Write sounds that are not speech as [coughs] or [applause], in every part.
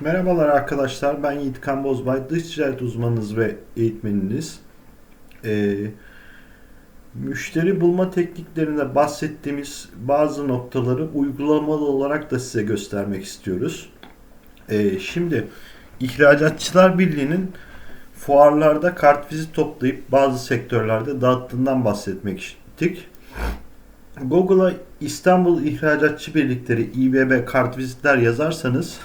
Merhabalar arkadaşlar, ben Yiğit Kan Bozbay, dış ticaret uzmanınız ve eğitmeniniz. Ee, müşteri bulma tekniklerinde bahsettiğimiz bazı noktaları uygulamalı olarak da size göstermek istiyoruz. Ee, şimdi İhracatçılar Birliği'nin fuarlarda kartvizit toplayıp bazı sektörlerde dağıttığından bahsetmek istedik. Google'a İstanbul İhracatçı Birlikleri İBB kartvizitler yazarsanız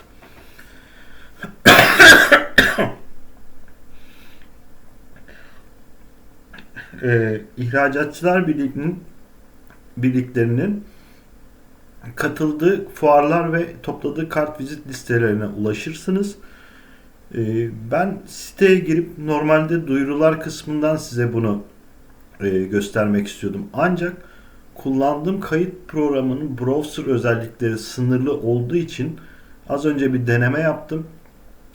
e, İhracatçılar Birliği'nin birliklerinin katıldığı fuarlar ve topladığı kartvizit listelerine ulaşırsınız. E, ben siteye girip normalde duyurular kısmından size bunu e, göstermek istiyordum. Ancak kullandığım kayıt programının browser özellikleri sınırlı olduğu için az önce bir deneme yaptım.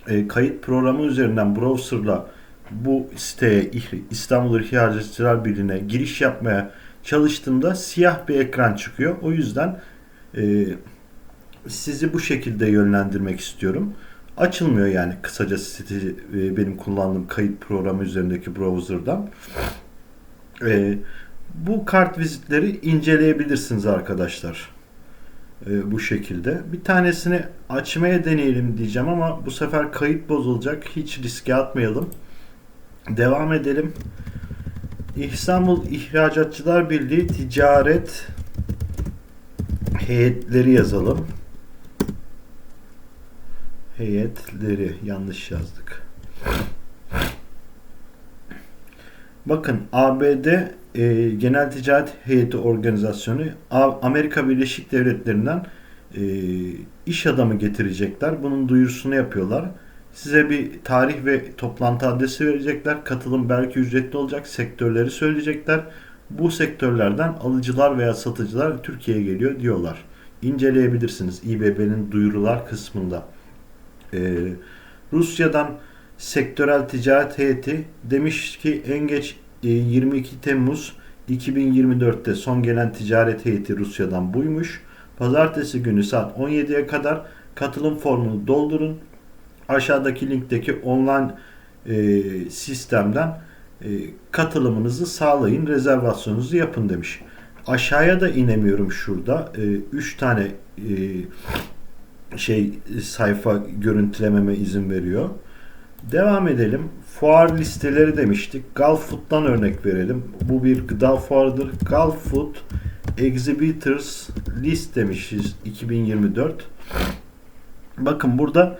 E, kayıt programı üzerinden browserla bu siteye İstanbul İhracatçılar Birliği'ne giriş yapmaya çalıştığımda siyah bir ekran çıkıyor. O yüzden e, sizi bu şekilde yönlendirmek istiyorum. Açılmıyor yani kısaca site e, benim kullandığım kayıt programı üzerindeki browser'dan. E, bu kart vizitleri inceleyebilirsiniz arkadaşlar. E, bu şekilde. Bir tanesini açmaya deneyelim diyeceğim ama bu sefer kayıt bozulacak. Hiç riske atmayalım. Devam edelim. İstanbul İhracatçılar Birliği Ticaret heyetleri yazalım. Heyetleri yanlış yazdık. Bakın ABD e, Genel Ticaret Heyeti Organizasyonu Amerika Birleşik Devletleri'nden e, iş adamı getirecekler. Bunun duyurusunu yapıyorlar. Size bir tarih ve toplantı adresi verecekler. Katılım belki ücretli olacak. Sektörleri söyleyecekler. Bu sektörlerden alıcılar veya satıcılar Türkiye'ye geliyor diyorlar. İnceleyebilirsiniz İBB'nin duyurular kısmında. Ee, Rusya'dan sektörel ticaret heyeti demiş ki en geç 22 e, Temmuz 2024'te son gelen ticaret heyeti Rusya'dan buymuş. Pazartesi günü saat 17'ye kadar katılım formunu doldurun aşağıdaki linkteki online e, sistemden e, katılımınızı sağlayın, rezervasyonunuzu yapın demiş. Aşağıya da inemiyorum şurada. 3 e, tane e, şey sayfa görüntülememe izin veriyor. Devam edelim. Fuar listeleri demiştik. Gulfood'dan örnek verelim. Bu bir gıda fuarıdır. Gulfood Exhibitors List demişiz 2024. Bakın burada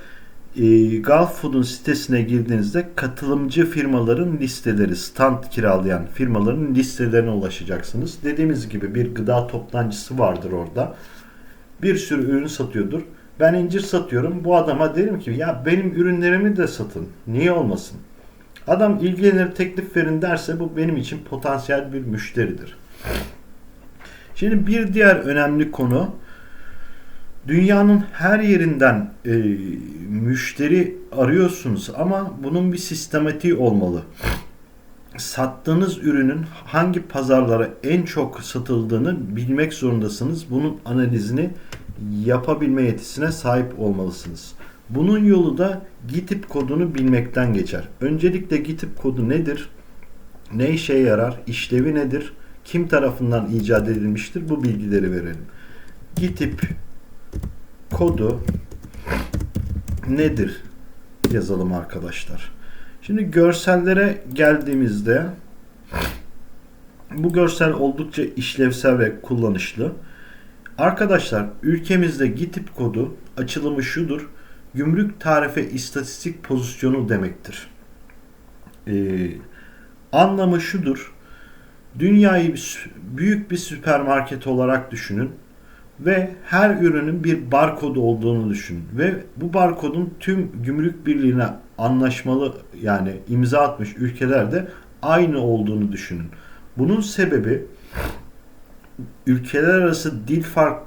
e, Gulf Food'un sitesine girdiğinizde katılımcı firmaların listeleri, stand kiralayan firmaların listelerine ulaşacaksınız. Dediğimiz gibi bir gıda toptancısı vardır orada. Bir sürü ürün satıyordur. Ben incir satıyorum. Bu adama derim ki ya benim ürünlerimi de satın. Niye olmasın? Adam ilgilenir teklif verin derse bu benim için potansiyel bir müşteridir. Şimdi bir diğer önemli konu Dünyanın her yerinden e, müşteri arıyorsunuz ama bunun bir sistematiği olmalı. Sattığınız ürünün hangi pazarlara en çok satıldığını bilmek zorundasınız. Bunun analizini yapabilme yetisine sahip olmalısınız. Bunun yolu da GİTİP kodunu bilmekten geçer. Öncelikle GİTİP kodu nedir? Ne işe yarar? İşlevi nedir? Kim tarafından icat edilmiştir? Bu bilgileri verelim. GİTİP kodu nedir yazalım arkadaşlar. Şimdi görsellere geldiğimizde bu görsel oldukça işlevsel ve kullanışlı. Arkadaşlar ülkemizde GİTİP kodu açılımı şudur. Gümrük tarife istatistik pozisyonu demektir. Ee, anlamı şudur. Dünyayı büyük bir süpermarket olarak düşünün ve her ürünün bir barkodu olduğunu düşünün. Ve bu barkodun tüm gümrük birliğine anlaşmalı yani imza atmış ülkelerde aynı olduğunu düşünün. Bunun sebebi ülkeler arası dil fark,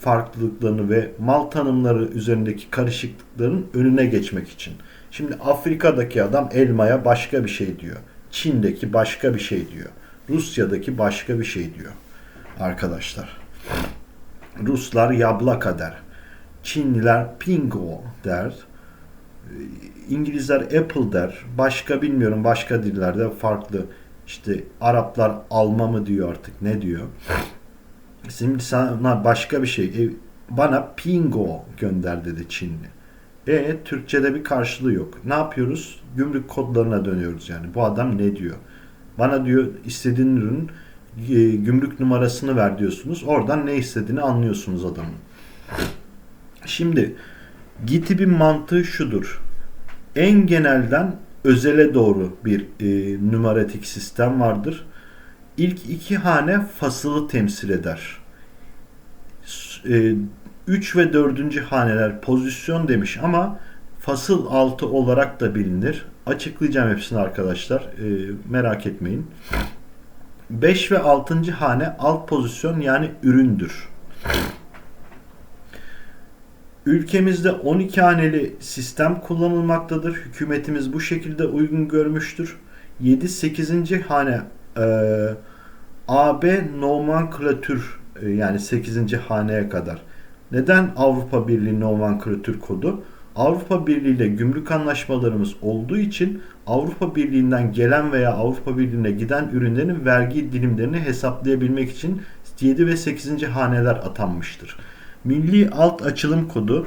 farklılıklarını ve mal tanımları üzerindeki karışıklıkların önüne geçmek için. Şimdi Afrika'daki adam elmaya başka bir şey diyor. Çin'deki başka bir şey diyor. Rusya'daki başka bir şey diyor. Arkadaşlar. Ruslar yablaka der. Çinliler pingo der. İngilizler Apple der. Başka bilmiyorum başka dillerde farklı. İşte Araplar alma mı diyor artık ne diyor. Şimdi sana başka bir şey. E, bana Pingo gönder dedi Çinli. E Türkçe'de bir karşılığı yok. Ne yapıyoruz? Gümrük kodlarına dönüyoruz yani. Bu adam ne diyor? Bana diyor istediğin ürün e, gümrük numarasını ver diyorsunuz. Oradan ne istediğini anlıyorsunuz adamın. Şimdi GTİB'in mantığı şudur. En genelden özele doğru bir e, numaratik sistem vardır. İlk iki hane fasılı temsil eder. 3 e, ve 4. haneler pozisyon demiş ama fasıl altı olarak da bilinir. Açıklayacağım hepsini arkadaşlar. E, merak etmeyin. 5 ve 6. hane alt pozisyon yani üründür. Ülkemizde 12 haneli sistem kullanılmaktadır. Hükümetimiz bu şekilde uygun görmüştür. 7-8. hane e, AB nomenklatür e, yani 8. haneye kadar. Neden Avrupa Birliği nomenklatür kodu? Avrupa Birliği ile gümrük anlaşmalarımız olduğu için Avrupa Birliği'nden gelen veya Avrupa Birliği'ne giden ürünlerin vergi dilimlerini hesaplayabilmek için 7 ve 8. haneler atanmıştır. Milli alt açılım kodu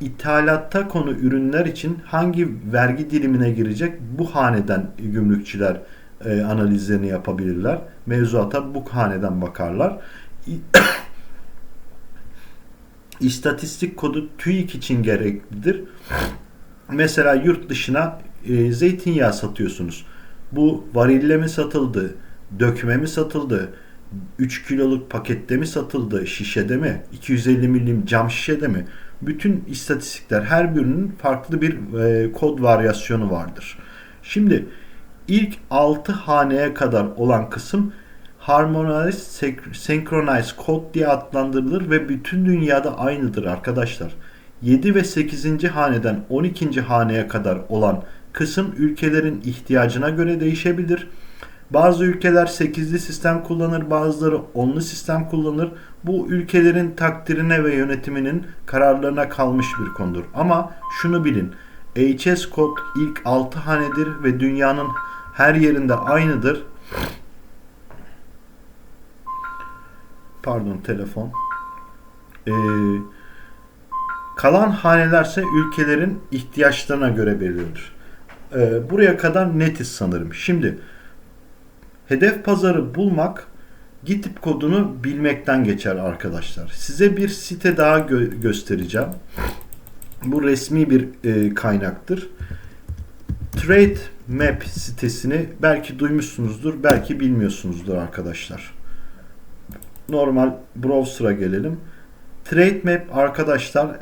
ithalatta konu ürünler için hangi vergi dilimine girecek bu haneden gümrükçüler e, analizlerini yapabilirler. Mevzuata bu haneden bakarlar. [coughs] İstatistik kodu TÜİK için gereklidir. Mesela yurt dışına e, zeytinyağı satıyorsunuz. Bu varille mi satıldı? Dökme mi satıldı? 3 kiloluk pakette mi satıldı? Şişede mi? 250 milim cam şişede mi? Bütün istatistikler her birinin farklı bir e, kod varyasyonu vardır. Şimdi ilk 6 haneye kadar olan kısım Harmonized Synchronized Code diye adlandırılır ve bütün dünyada aynıdır arkadaşlar. 7 ve 8. haneden 12. haneye kadar olan kısım ülkelerin ihtiyacına göre değişebilir. Bazı ülkeler 8'li sistem kullanır, bazıları 10'lu sistem kullanır. Bu ülkelerin takdirine ve yönetiminin kararlarına kalmış bir konudur. Ama şunu bilin. HS kod ilk 6 hanedir ve dünyanın her yerinde aynıdır. Pardon telefon. Ee, kalan hanelerse ülkelerin ihtiyaçlarına göre belirlenir. Ee, buraya kadar netiz sanırım. Şimdi hedef pazarı bulmak Gitip kodunu bilmekten geçer arkadaşlar. Size bir site daha gö- göstereceğim. Bu resmi bir e, kaynaktır. Trade Map sitesini belki duymuşsunuzdur, belki bilmiyorsunuzdur arkadaşlar. Normal browser'a gelelim. Trade Map arkadaşlar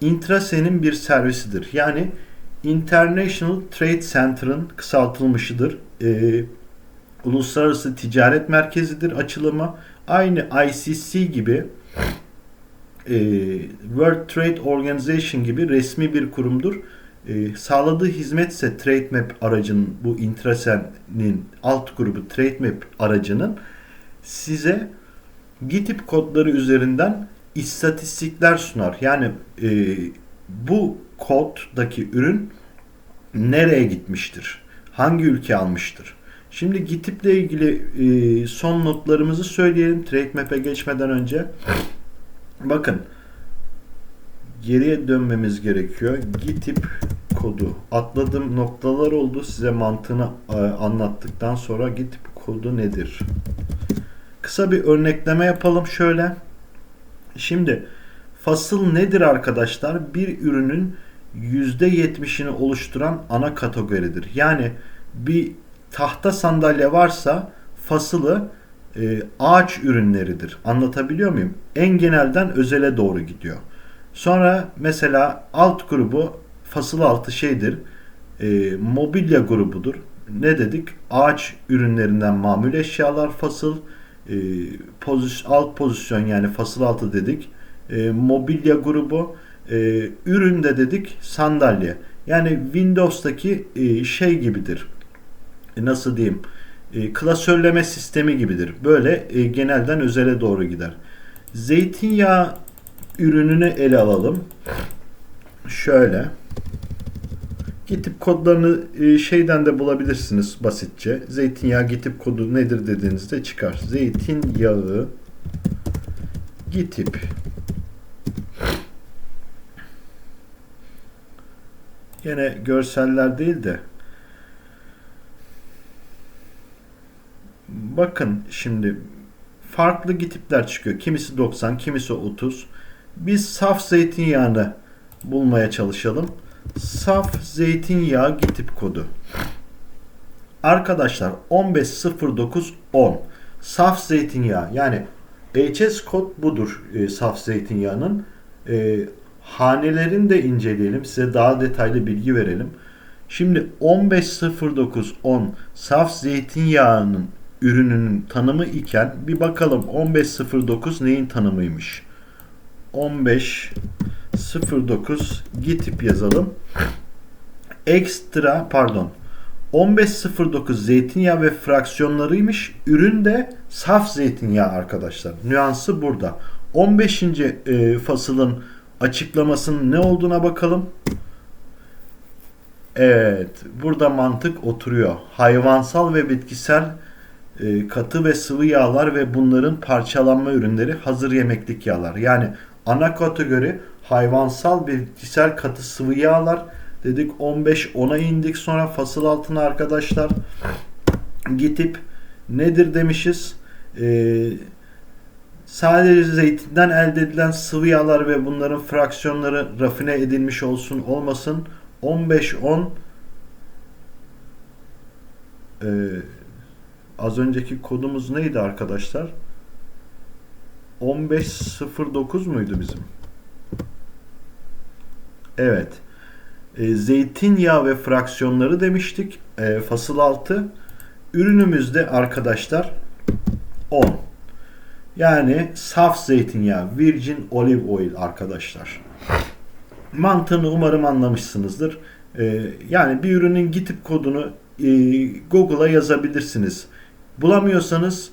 Intrasen'in bir servisidir. Yani International Trade Center'ın kısaltılmışıdır. Ee, Uluslararası Ticaret Merkezi'dir açılımı. Aynı ICC gibi e, World Trade Organization gibi resmi bir kurumdur. E, sağladığı hizmet ise TradeMap aracının bu Intrasen'in alt grubu TradeMap aracının size GitHub kodları üzerinden istatistikler sunar. Yani e, bu koddaki ürün nereye gitmiştir? Hangi ülke almıştır? Şimdi GitHub ile ilgili e, son notlarımızı söyleyelim. TradeMap'e geçmeden önce. Bakın geriye dönmemiz gerekiyor. GitHub kodu. Atladığım noktalar oldu. Size mantığını e, anlattıktan sonra GitHub kodu nedir? Kısa bir örnekleme yapalım şöyle. Şimdi fasıl nedir arkadaşlar? Bir ürünün %70'ini oluşturan ana kategoridir. Yani bir tahta sandalye varsa fasılı e, ağaç ürünleridir. Anlatabiliyor muyum? En genelden özele doğru gidiyor. Sonra mesela alt grubu fasıl altı şeydir. E, mobilya grubudur. Ne dedik? Ağaç ürünlerinden mamül eşyalar fasıl. E, pozisyon, alt pozisyon yani fasıl altı dedik. E, mobilya grubu. E, ürün de dedik sandalye. Yani Windows'taki e, şey gibidir nasıl diyeyim e, klasörleme sistemi gibidir. Böyle e, genelden özele doğru gider. Zeytinyağı ürününü ele alalım. Şöyle. Gitip kodlarını e, şeyden de bulabilirsiniz basitçe. Zeytinyağı gitip kodu nedir dediğinizde çıkar. Zeytinyağı gitip Yine görseller değil de bakın şimdi farklı gitipler çıkıyor. Kimisi 90, kimisi 30. Biz saf zeytinyağını bulmaya çalışalım. Saf zeytinyağı gitip kodu. Arkadaşlar 150910 saf zeytinyağı yani HS kod budur e, saf zeytinyağının. E, hanelerini de inceleyelim. Size daha detaylı bilgi verelim. Şimdi 150910 saf zeytinyağının ürününün tanımı iken bir bakalım 1509 neyin tanımıymış? 1509 gitip yazalım. Ekstra pardon 1509 zeytinyağı ve fraksiyonlarıymış. Ürün de saf zeytinyağı arkadaşlar. Nüansı burada. 15. E, fasılın açıklamasının ne olduğuna bakalım. Evet, burada mantık oturuyor. Hayvansal ve bitkisel katı ve sıvı yağlar ve bunların parçalanma ürünleri hazır yemeklik yağlar. Yani ana kategori hayvansal bitkisel katı sıvı yağlar dedik 15 10'a indik sonra fasıl altına arkadaşlar gitip nedir demişiz? Eee Sadece zeytinden elde edilen sıvı yağlar ve bunların fraksiyonları rafine edilmiş olsun olmasın 15-10 ee, az önceki kodumuz neydi arkadaşlar? 1509 muydu bizim? Evet. E, zeytinyağı ve fraksiyonları demiştik. E, fasıl altı. Ürünümüzde arkadaşlar 10. Yani saf zeytinyağı, virgin olive oil arkadaşlar. Mantığını umarım anlamışsınızdır. Ee, yani bir ürünün gitip kodunu e, Google'a yazabilirsiniz. Bulamıyorsanız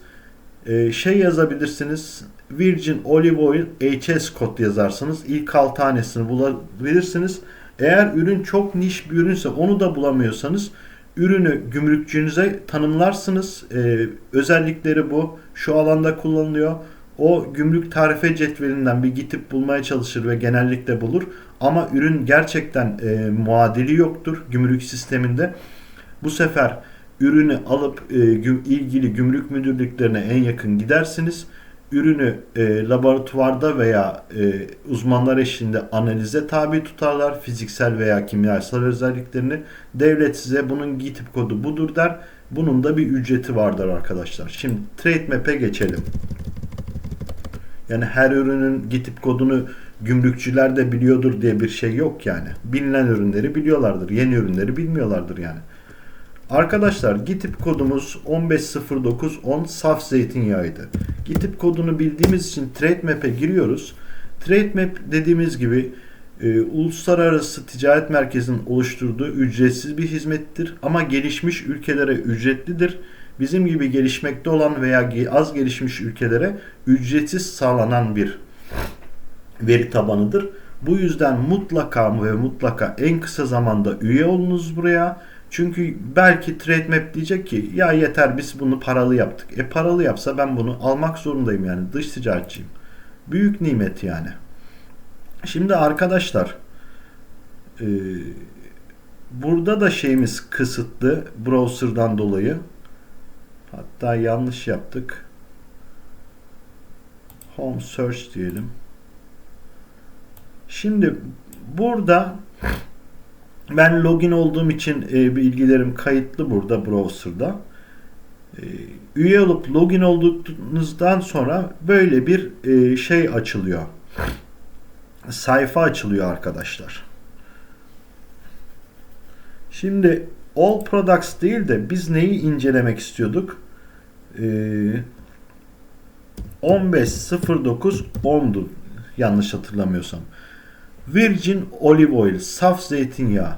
e, şey yazabilirsiniz. Virgin Olive Oil HS kod yazarsanız ilk 6 tanesini bulabilirsiniz. Eğer ürün çok niş bir ürünse onu da bulamıyorsanız ürünü gümrükçünüze tanımlarsınız. Ee, özellikleri bu. Şu alanda kullanılıyor. O gümrük tarife cetvelinden bir gitip bulmaya çalışır ve genellikle bulur. Ama ürün gerçekten e, muadili yoktur gümrük sisteminde. Bu sefer ürünü alıp e, ilgili gümrük müdürlüklerine en yakın gidersiniz ürünü e, laboratuvarda veya e, uzmanlar eşliğinde analize tabi tutarlar. Fiziksel veya kimyasal özelliklerini. Devlet size bunun GitHub kodu budur der. Bunun da bir ücreti vardır arkadaşlar. Şimdi Trade Map'e geçelim. Yani her ürünün GitHub kodunu gümrükçüler de biliyordur diye bir şey yok yani. Bilinen ürünleri biliyorlardır. Yeni ürünleri bilmiyorlardır yani. Arkadaşlar GitHub kodumuz 150910 saf zeytinyağıydı. GitHub kodunu bildiğimiz için TradeMap'e giriyoruz. TradeMap dediğimiz gibi e, uluslararası ticaret merkezinin oluşturduğu ücretsiz bir hizmettir ama gelişmiş ülkelere ücretlidir. Bizim gibi gelişmekte olan veya az gelişmiş ülkelere ücretsiz sağlanan bir veri tabanıdır. Bu yüzden mutlaka ve mutlaka en kısa zamanda üye olunuz buraya çünkü belki TradeMap diyecek ki ya yeter biz bunu paralı yaptık. E paralı yapsa ben bunu almak zorundayım yani dış ticaretçiyim. Büyük nimet yani. Şimdi arkadaşlar e, burada da şeyimiz kısıtlı browser'dan dolayı. Hatta yanlış yaptık. Home search diyelim. Şimdi burada ben login olduğum için e, bilgilerim kayıtlı burada browser'da. E, üye olup login olduktan sonra böyle bir e, şey açılıyor. Sayfa açılıyor arkadaşlar. Şimdi All Products değil de biz neyi incelemek istiyorduk? E, 15.09.10'du yanlış hatırlamıyorsam. Virgin Olive Oil, saf zeytinyağı.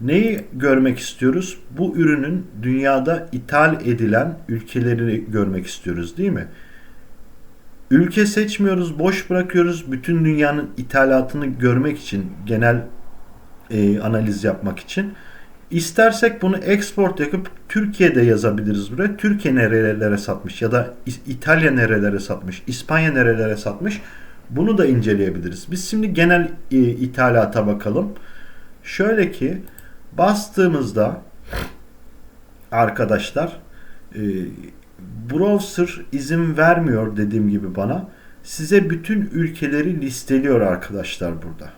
Neyi görmek istiyoruz? Bu ürünün dünyada ithal edilen ülkeleri görmek istiyoruz değil mi? Ülke seçmiyoruz, boş bırakıyoruz. Bütün dünyanın ithalatını görmek için genel e, analiz yapmak için. İstersek bunu export yapıp Türkiye'de yazabiliriz buraya. Türkiye nerelere satmış ya da İtalya nerelere satmış, İspanya nerelere satmış. Bunu da inceleyebiliriz. Biz şimdi genel e, ithalata bakalım. Şöyle ki bastığımızda arkadaşlar e, browser izin vermiyor dediğim gibi bana. Size bütün ülkeleri listeliyor arkadaşlar burada.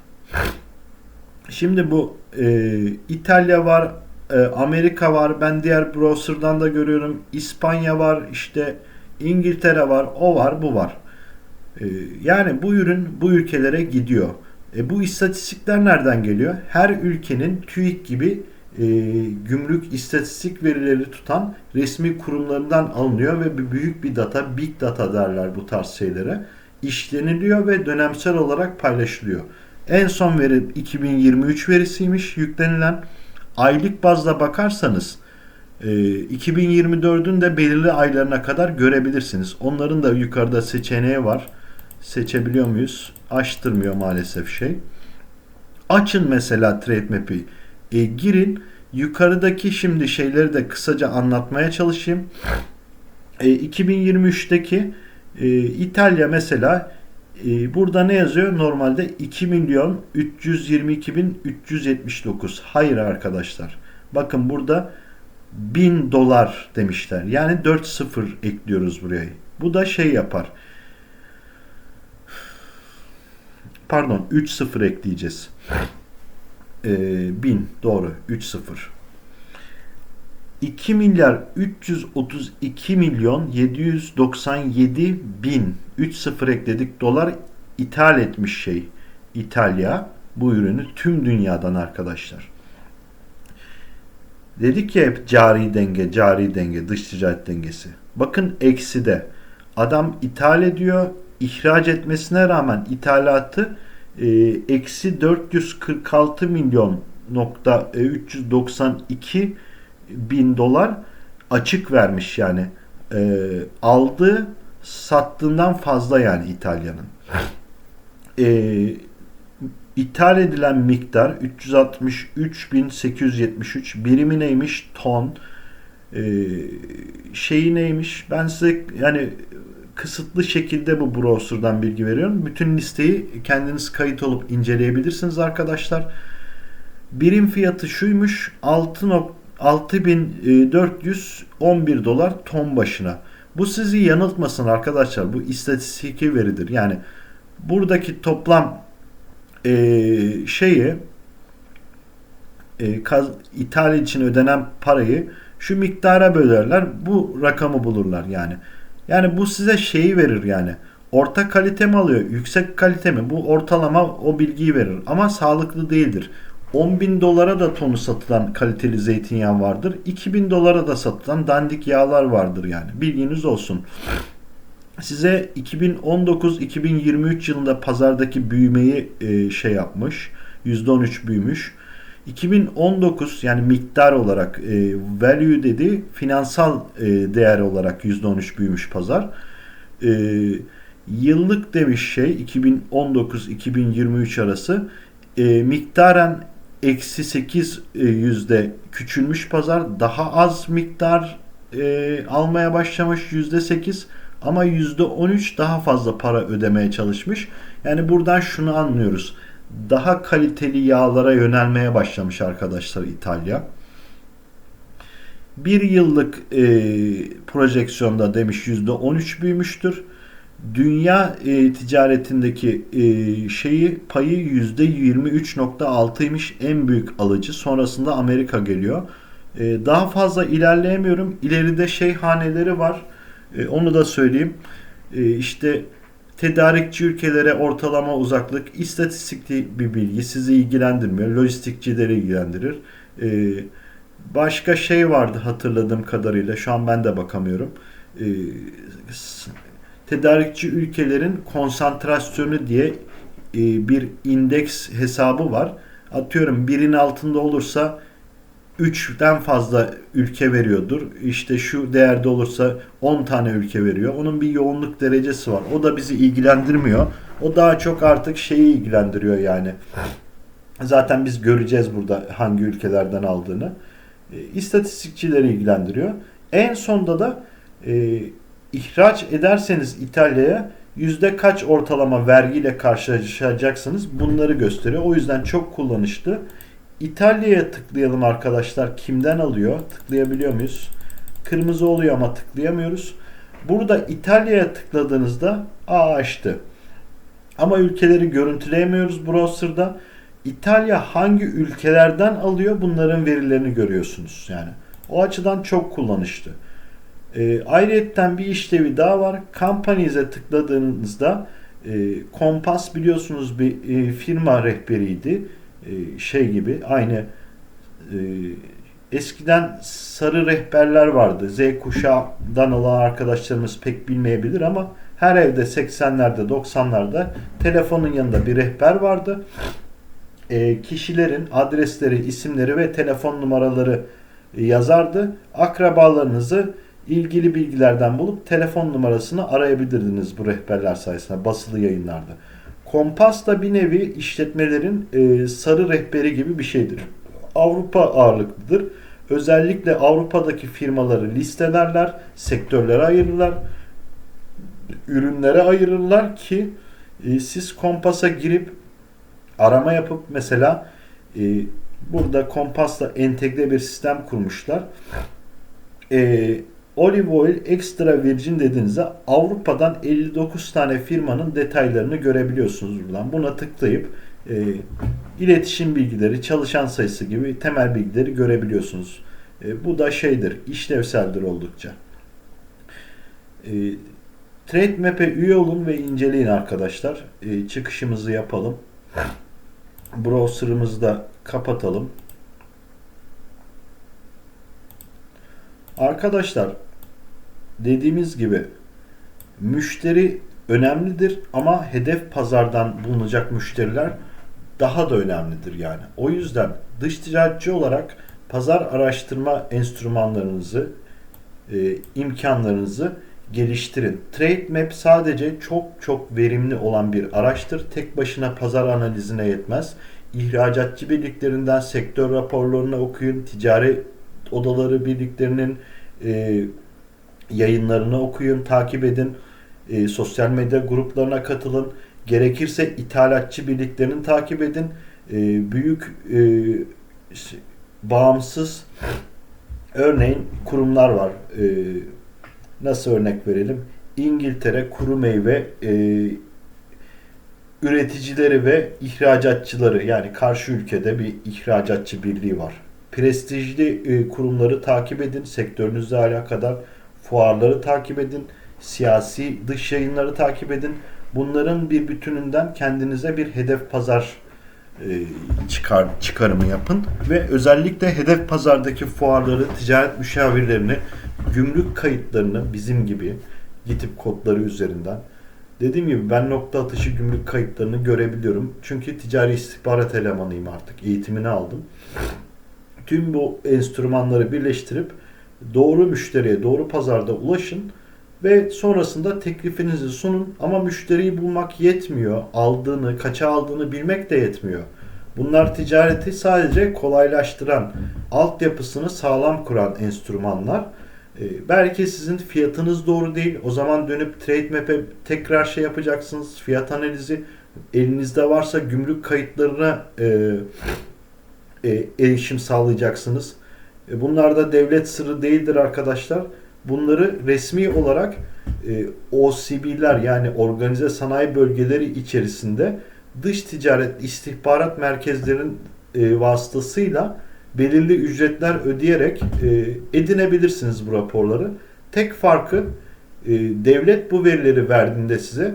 Şimdi bu e, İtalya var, e, Amerika var. Ben diğer browser'dan da görüyorum. İspanya var, işte İngiltere var, o var, bu var. E, yani bu ürün bu ülkelere gidiyor. E, bu istatistikler nereden geliyor? Her ülkenin TÜİK gibi e, gümrük istatistik verileri tutan resmi kurumlarından alınıyor ve büyük bir data, big data derler bu tarz şeylere. işleniliyor ve dönemsel olarak paylaşılıyor. En son veri 2023 verisiymiş yüklenilen. Aylık bazda bakarsanız 2024'ün e, de belirli aylarına kadar görebilirsiniz. Onların da yukarıda seçeneği var. Seçebiliyor muyuz? Açtırmıyor maalesef şey. Açın mesela Trade Map'i. E, girin. Yukarıdaki şimdi şeyleri de kısaca anlatmaya çalışayım. E, 2023'teki e, İtalya mesela e, burada ne yazıyor? Normalde 2 milyon 322 bin 379. Hayır arkadaşlar. Bakın burada 1000 dolar demişler. Yani 4 sıfır ekliyoruz buraya. Bu da şey yapar. Pardon 3 sıfır ekleyeceğiz. Ee, 1000 doğru 3 sıfır. 2 milyar 332 milyon 797 bin 3 sıfır ekledik dolar ithal etmiş şey İtalya bu ürünü tüm dünyadan arkadaşlar. Dedik ya hep cari denge, cari denge, dış ticaret dengesi. Bakın eksi de. Adam ithal ediyor, ihraç etmesine rağmen ithalatı e, eksi 446 milyon nokta 392 e, bin dolar açık vermiş yani. E, aldığı sattığından fazla yani İtalya'nın. E, ithal edilen miktar 363.873 birimi neymiş? Ton. E, şeyi neymiş? Ben size yani kısıtlı şekilde bu browser'dan bilgi veriyorum. Bütün listeyi kendiniz kayıt olup inceleyebilirsiniz arkadaşlar. Birim fiyatı şuymuş 6. 6411 dolar ton başına. Bu sizi yanıltmasın arkadaşlar. Bu istatistiki veridir. Yani buradaki toplam e, şeyi e, ithal için ödenen parayı şu miktara bölerler. Bu rakamı bulurlar yani. Yani bu size şeyi verir yani. Orta kalite mi alıyor? Yüksek kalite mi? Bu ortalama o bilgiyi verir. Ama sağlıklı değildir. 10 bin dolara da tonu satılan kaliteli zeytinyağı vardır. 2000 dolara da satılan dandik yağlar vardır yani. Bilginiz olsun. Size 2019-2023 yılında pazardaki büyümeyi e, şey yapmış. %13 büyümüş. 2019 yani miktar olarak e, value dedi finansal e, değer olarak %13 büyümüş pazar. E, yıllık demiş şey 2019-2023 arası e, miktaren eksi 8 e, yüzde küçülmüş pazar daha az miktar e, almaya başlamış yüzde 8 ama yüzde 13 daha fazla para ödemeye çalışmış. Yani buradan şunu anlıyoruz. Daha kaliteli yağlara yönelmeye başlamış arkadaşlar İtalya. Bir yıllık e, projeksiyonda demiş yüzde 13 büyümüştür dünya e, ticaretindeki e, şeyi payı yüzde 23.6'ymış en büyük alıcı. Sonrasında Amerika geliyor. E, daha fazla ilerleyemiyorum. İleride şey haneleri var. E, onu da söyleyeyim. E, işte tedarikçi ülkelere ortalama uzaklık istatistikli bir bilgi sizi ilgilendirmiyor. Lojistikçileri ilgilendirir. E, başka şey vardı hatırladığım kadarıyla. Şu an ben de bakamıyorum. E, tedarikçi ülkelerin konsantrasyonu diye e, bir indeks hesabı var. Atıyorum birin altında olursa 3'ten fazla ülke veriyordur. İşte şu değerde olursa 10 tane ülke veriyor. Onun bir yoğunluk derecesi var. O da bizi ilgilendirmiyor. O daha çok artık şeyi ilgilendiriyor yani. Zaten biz göreceğiz burada hangi ülkelerden aldığını. E, istatistikçileri ilgilendiriyor. En sonda da e, ihraç ederseniz İtalya'ya yüzde kaç ortalama vergiyle karşılaşacaksınız bunları gösteriyor. O yüzden çok kullanışlı. İtalya'ya tıklayalım arkadaşlar. Kimden alıyor? Tıklayabiliyor muyuz? Kırmızı oluyor ama tıklayamıyoruz. Burada İtalya'ya tıkladığınızda A açtı. Ama ülkeleri görüntüleyemiyoruz browser'da. İtalya hangi ülkelerden alıyor bunların verilerini görüyorsunuz. Yani o açıdan çok kullanışlı. E, ayrıyetten bir işlevi daha var. Companies'e tıkladığınızda e, Kompas biliyorsunuz bir e, firma rehberiydi. E, şey gibi aynı e, eskiden sarı rehberler vardı. Z kuşağından olan arkadaşlarımız pek bilmeyebilir ama her evde 80'lerde 90'larda telefonun yanında bir rehber vardı. E, kişilerin adresleri, isimleri ve telefon numaraları yazardı. Akrabalarınızı ilgili bilgilerden bulup telefon numarasını arayabilirdiniz bu rehberler sayesinde basılı yayınlarda. Kompas da bir nevi işletmelerin e, sarı rehberi gibi bir şeydir. Avrupa ağırlıklıdır. Özellikle Avrupa'daki firmaları listelerler, sektörlere ayırırlar, ürünlere ayırırlar ki e, siz Kompas'a girip arama yapıp mesela e, burada Kompas'la entegre bir sistem kurmuşlar. E, Olive oil extra virgin dediğinizde Avrupa'dan 59 tane firmanın detaylarını görebiliyorsunuz buradan. Buna tıklayıp e, iletişim bilgileri, çalışan sayısı gibi temel bilgileri görebiliyorsunuz. E, bu da şeydir, işlevseldir oldukça. E, Trade üye olun ve inceleyin arkadaşlar. E, çıkışımızı yapalım. Browser'ımızı da kapatalım. Arkadaşlar dediğimiz gibi müşteri önemlidir ama hedef pazardan bulunacak müşteriler daha da önemlidir yani. O yüzden dış ticaretçi olarak pazar araştırma enstrümanlarınızı, e, imkanlarınızı geliştirin. Trade Map sadece çok çok verimli olan bir araçtır. Tek başına pazar analizine yetmez. İhracatçı birliklerinden sektör raporlarını okuyun. Ticari odaları birliklerinin e, yayınlarını okuyun, takip edin. E, sosyal medya gruplarına katılın. Gerekirse ithalatçı birliklerini takip edin. E, büyük e, bağımsız örneğin kurumlar var. E, nasıl örnek verelim? İngiltere kuru meyve e, üreticileri ve ihracatçıları yani karşı ülkede bir ihracatçı birliği var. Prestijli e, kurumları takip edin. Sektörünüzle alakadar fuarları takip edin. Siyasi dış yayınları takip edin. Bunların bir bütününden kendinize bir hedef pazar e, çıkar çıkarımı yapın ve özellikle hedef pazardaki fuarları, ticaret müşavirlerini, gümrük kayıtlarını bizim gibi gitip kodları üzerinden Dediğim gibi ben nokta atışı gümrük kayıtlarını görebiliyorum. Çünkü ticari istihbarat elemanıyım artık. Eğitimini aldım. Tüm bu enstrümanları birleştirip doğru müşteriye, doğru pazarda ulaşın ve sonrasında teklifinizi sunun ama müşteriyi bulmak yetmiyor. Aldığını, kaça aldığını bilmek de yetmiyor. Bunlar ticareti sadece kolaylaştıran, altyapısını sağlam kuran enstrümanlar. Ee, belki sizin fiyatınız doğru değil. O zaman dönüp Trade Map'e tekrar şey yapacaksınız. Fiyat analizi elinizde varsa gümrük kayıtlarına e, e, erişim sağlayacaksınız. E, bunlar da devlet sırrı değildir arkadaşlar. Bunları resmi olarak e, OCB'ler yani organize sanayi bölgeleri içerisinde dış ticaret istihbarat merkezlerin e, vasıtasıyla belirli ücretler ödeyerek edinebilirsiniz bu raporları. Tek farkı devlet bu verileri verdiğinde size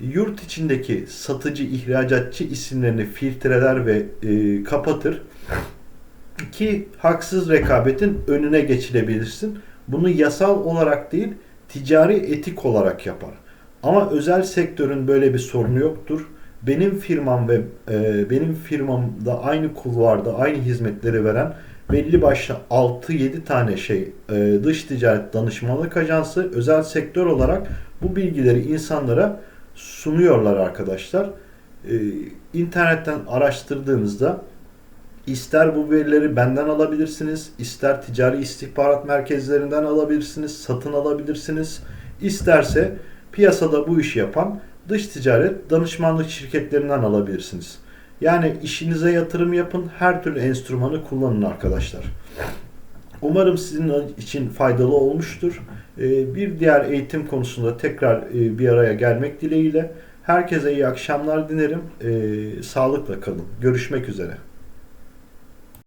yurt içindeki satıcı, ihracatçı isimlerini filtreler ve kapatır ki haksız rekabetin önüne geçilebilirsin. Bunu yasal olarak değil, ticari etik olarak yapar. Ama özel sektörün böyle bir sorunu yoktur. Benim firmam ve e, benim firmamda aynı kulvarda aynı hizmetleri veren belli başlı 6-7 tane şey e, dış ticaret danışmanlık ajansı özel sektör olarak bu bilgileri insanlara sunuyorlar arkadaşlar. e, internetten araştırdığınızda ister bu verileri benden alabilirsiniz, ister ticari istihbarat merkezlerinden alabilirsiniz, satın alabilirsiniz. İsterse piyasada bu işi yapan dış ticaret danışmanlık şirketlerinden alabilirsiniz. Yani işinize yatırım yapın, her türlü enstrümanı kullanın arkadaşlar. Umarım sizin için faydalı olmuştur. Ee, Bir diğer eğitim konusunda tekrar e, bir araya gelmek dileğiyle. Herkese iyi akşamlar dilerim. Ee, Sağlıkla kalın. Görüşmek üzere.